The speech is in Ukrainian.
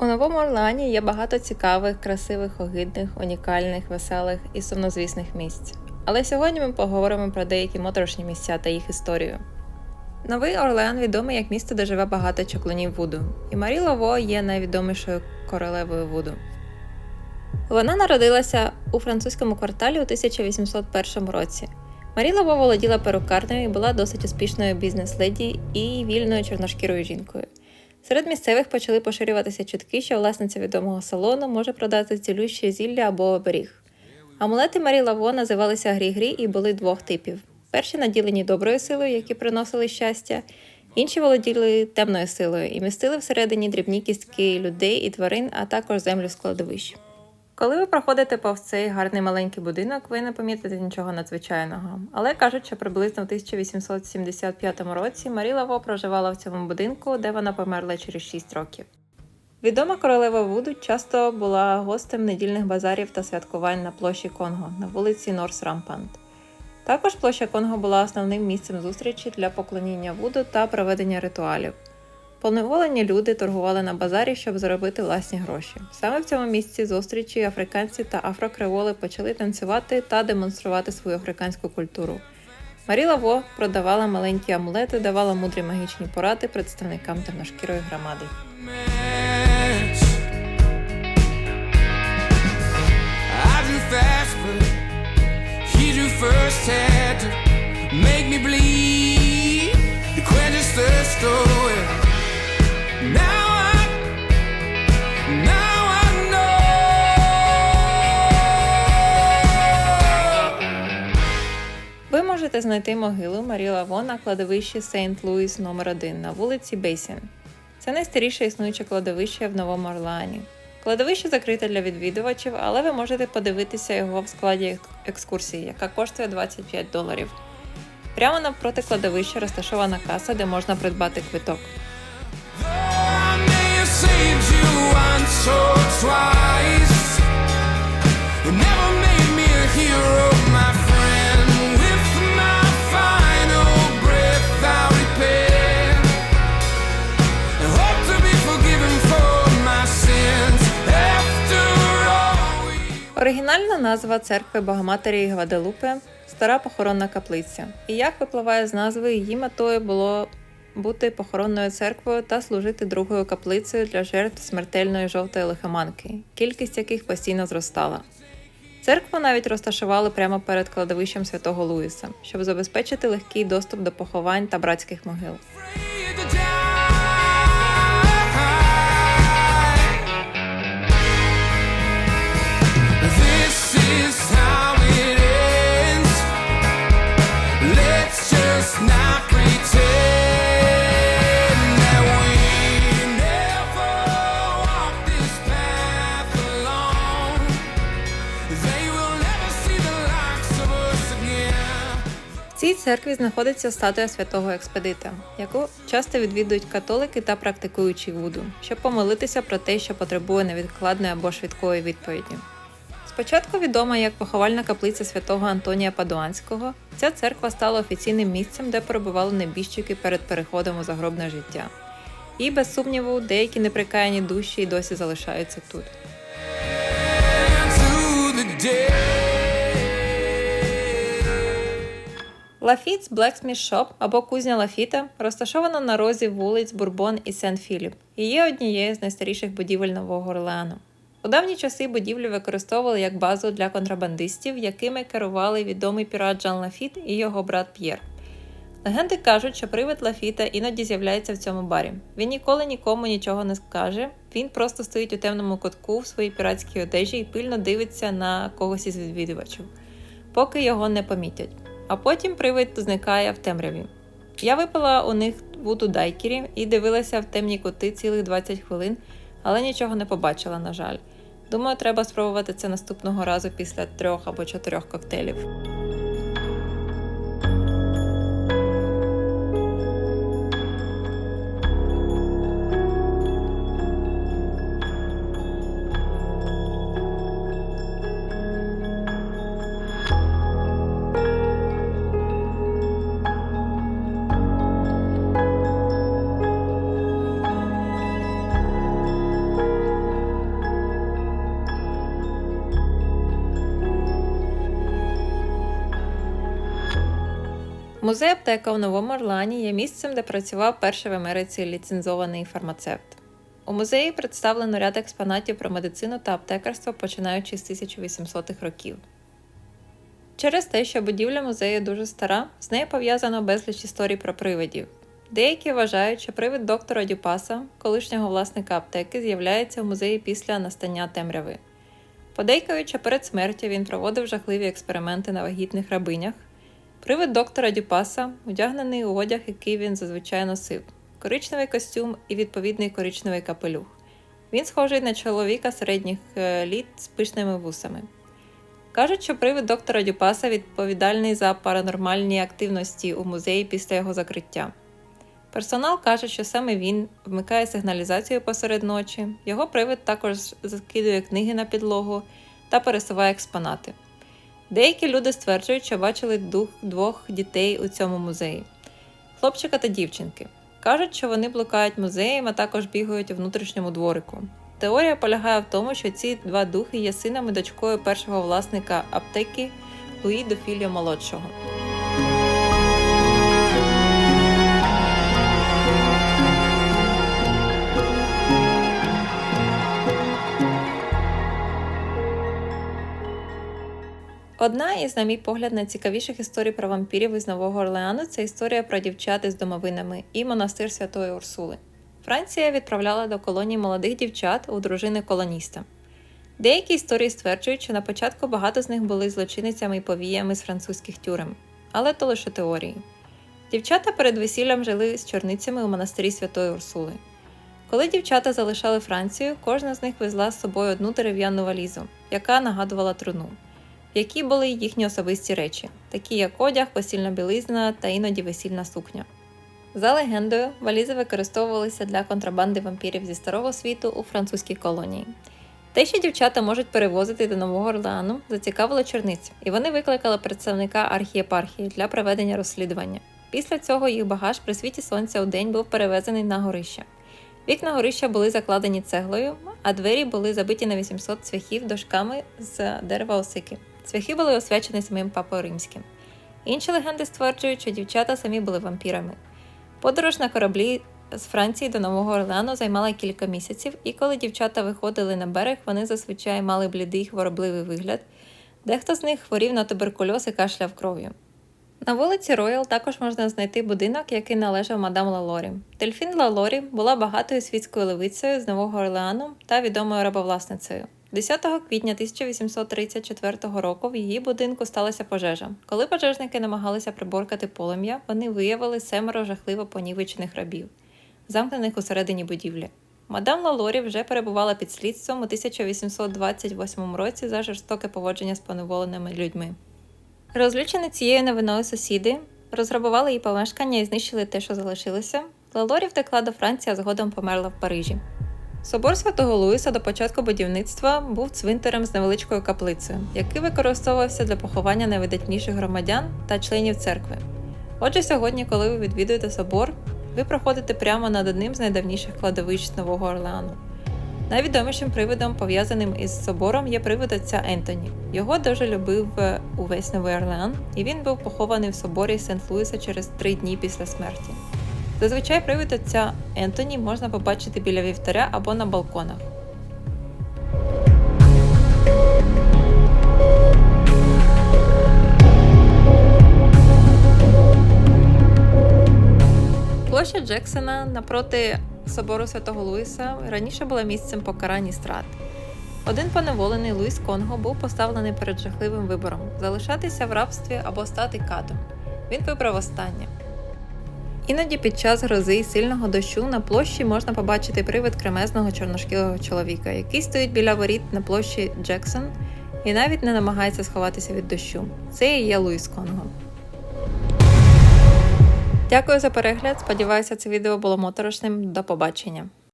У Новому Орлеані є багато цікавих, красивих, огидних, унікальних, веселих і сумнозвісних місць. Але сьогодні ми поговоримо про деякі моторошні місця та їх історію. Новий Орлеан відомий як місто, де живе багато чаклунів Вуду, і Марі Лаво є найвідомішою королевою Вуду. Вона народилася у французькому кварталі у 1801 році. Марі Лаво володіла перукарнею і була досить успішною бізнес-леді і вільною чорношкірою жінкою. Серед місцевих почали поширюватися чутки, що власниця відомого салону може продати цілюще зілля або оберіг. Амулети Марі Лаво називалися Грі-Грі і були двох типів: перші наділені доброю силою, які приносили щастя, інші володіли темною силою і містили всередині дрібні кістки людей і тварин, а також землю складовищ. Коли ви проходите повз цей гарний маленький будинок, ви не помітите нічого надзвичайного. Але кажуть, що приблизно в 1875 році Марі Лаво проживала в цьому будинку, де вона померла через 6 років. Відома королева Вуду часто була гостем недільних базарів та святкувань на площі Конго на вулиці Норс Рампант. Також площа Конго була основним місцем зустрічі для поклоніння Вуду та проведення ритуалів. Поневолені люди торгували на базарі, щоб заробити власні гроші. Саме в цьому місці зустрічі африканці та афрокриволи почали танцювати та демонструвати свою африканську культуру. Марі Лаво продавала маленькі амулети, давала мудрі магічні поради представникам темношкірої громади. make me bleed. The quench thirst away. Now можете знайти могилу Марі Лаво на кладовищі Сейнт Луїс номер 1 на вулиці Бейсін. Це найстаріше існуюче кладовище в Новому Орлеані. Кладовище закрите для відвідувачів, але ви можете подивитися його в складі екскурсії, яка коштує 25 доларів. Прямо навпроти кладовища розташована каса, де можна придбати квиток. Though Оригінальна назва церкви Богоматері Гваделупе стара похоронна каплиця. І як випливає з назви, її метою було бути похоронною церквою та служити другою каплицею для жертв смертельної жовтої лихоманки, кількість яких постійно зростала. Церкву навіть розташували прямо перед кладовищем святого Луїса, щоб забезпечити легкий доступ до поховань та братських могил. Цій церкві знаходиться статуя святого експедита, яку часто відвідують католики та практикуючі вуду, щоб помолитися про те, що потребує невідкладної або швидкої відповіді. Спочатку відома як поховальна каплиця святого Антонія Падуанського, ця церква стала офіційним місцем, де перебували небіжчики перед переходом у загробне життя. І без сумніву, деякі неприкаяні душі й досі залишаються тут. Лафітс Blacksmith Shop або кузня Лафіта розташована на розі вулиць Бурбон і Сент-Філіп і є однією з найстаріших будівель Нового Орлеану. У давні часи будівлю використовували як базу для контрабандистів, якими керували відомий пірат Жан Лафіт і його брат П'єр. Легенди кажуть, що привид Лафіта іноді з'являється в цьому барі. Він ніколи нікому нічого не скаже. Він просто стоїть у темному кутку в своїй піратській одежі і пильно дивиться на когось із відвідувачів, поки його не помітять. А потім привид зникає в темряві. Я випила у них вуду дайкері і дивилася в темні кути цілих 20 хвилин, але нічого не побачила, на жаль. Думаю, треба спробувати це наступного разу після трьох або чотирьох коктейлів. Музей аптека у Новому Орлеані є місцем, де працював перший в Америці ліцензований фармацевт. У музеї представлено ряд експонатів про медицину та аптекарство, починаючи з 1800-х років. Через те, що будівля музею дуже стара, з нею пов'язано безліч історій про привидів. Деякі вважають, що привид доктора Дюпаса, колишнього власника аптеки, з'являється у музеї після настання темряви. Подейкують, що перед смертю він проводив жахливі експерименти на вагітних рабинях. Привид доктора Дюпаса, одягнений у одяг, який він зазвичай носив, коричневий костюм і відповідний коричневий капелюх. Він схожий на чоловіка середніх е, літ з пишними вусами. Кажуть, що привид доктора Дюпаса відповідальний за паранормальні активності у музеї після його закриття. Персонал каже, що саме він вмикає сигналізацію посеред ночі, його привид також закидує книги на підлогу та пересуває експонати. Деякі люди стверджують, що бачили дух двох дітей у цьому музеї хлопчика та дівчинки. Кажуть, що вони блукають музеєм, а також бігають у внутрішньому дворику. Теорія полягає в тому, що ці два духи є сином і дочкою першого власника аптеки Луї Дофіліо молодшого. Одна із, на мій погляд, найцікавіших історій про вампірів із Нового Орлеану це історія про дівчат із домовинами і монастир Святої Урсули. Франція відправляла до колонії молодих дівчат у дружини колоніста. Деякі історії стверджують, що на початку багато з них були злочинницями і повіями з французьких тюрем, але то лише теорії. Дівчата перед весіллям жили з чорницями у монастирі Святої Урсули. Коли дівчата залишали Францію, кожна з них везла з собою одну дерев'яну валізу, яка нагадувала труну, в якій були їхні особисті речі, такі як одяг, постільна білизна та іноді весільна сукня. За легендою, валізи використовувалися для контрабанди вампірів зі старого світу у французькій колонії. Те, що дівчата можуть перевозити до Нового Орлеану, зацікавило черниць, і вони викликали представника архієпархії для проведення розслідування. Після цього їх багаж при світі сонця у день був перевезений на горище. Вікна горища були закладені цеглою, а двері були забиті на 800 цвяхів дошками з дерева осики. Цвяхи були освячені самим папою римським. Інші легенди стверджують, що дівчата самі були вампірами. Подорож на кораблі з Франції до Нового Орлеану займала кілька місяців, і коли дівчата виходили на берег, вони зазвичай мали блідий хворобливий вигляд. Дехто з них хворів на туберкульоз і кашляв кров'ю. На вулиці Роял також можна знайти будинок, який належав мадам Лалорі. Дельфін Лалорі була багатою світською левицею з Нового Орлеану та відомою рабовласницею. 10 квітня 1834 року в її будинку сталася пожежа. Коли пожежники намагалися приборкати полум'я, вони виявили семеро жахливо понівечених рабів, замкнених усередині будівлі. Мадам Лалорі вже перебувала під слідством у 1828 році за жорстоке поводження з поневоленими людьми. Розлючені цією новиною сусіди розграбували її помешкання і знищили те, що залишилося. Лалорі втекла до Франції, а згодом померла в Парижі. Собор святого Луїса до початку будівництва був цвинтарем з невеличкою каплицею, який використовувався для поховання найвидатніших громадян та членів церкви. Отже, сьогодні, коли ви відвідуєте собор, ви проходите прямо над одним з найдавніших кладовищ Нового Орлеану. Найвідомішим привидом, пов'язаним із собором, є привид отця Ентоні. Його дуже любив е, увесь Новий Орлеан, і він був похований в соборі Сент-Луіса через три дні після смерті. Зазвичай привид отця Ентоні можна побачити біля вівтаря або на балконах. Площа Джексона напроти собору Святого Луїса раніше була місцем покарань і страт. Один поневолений Луїс Конго був поставлений перед жахливим вибором залишатися в рабстві або стати катом. Він вибрав останнє. Іноді під час грози і сильного дощу на площі можна побачити привид кремезного чорношкілого чоловіка, який стоїть біля воріт на площі Джексон і навіть не намагається сховатися від дощу. Це і є Луїс Конго. Дякую за перегляд. Сподіваюся, це відео було моторошним. До побачення.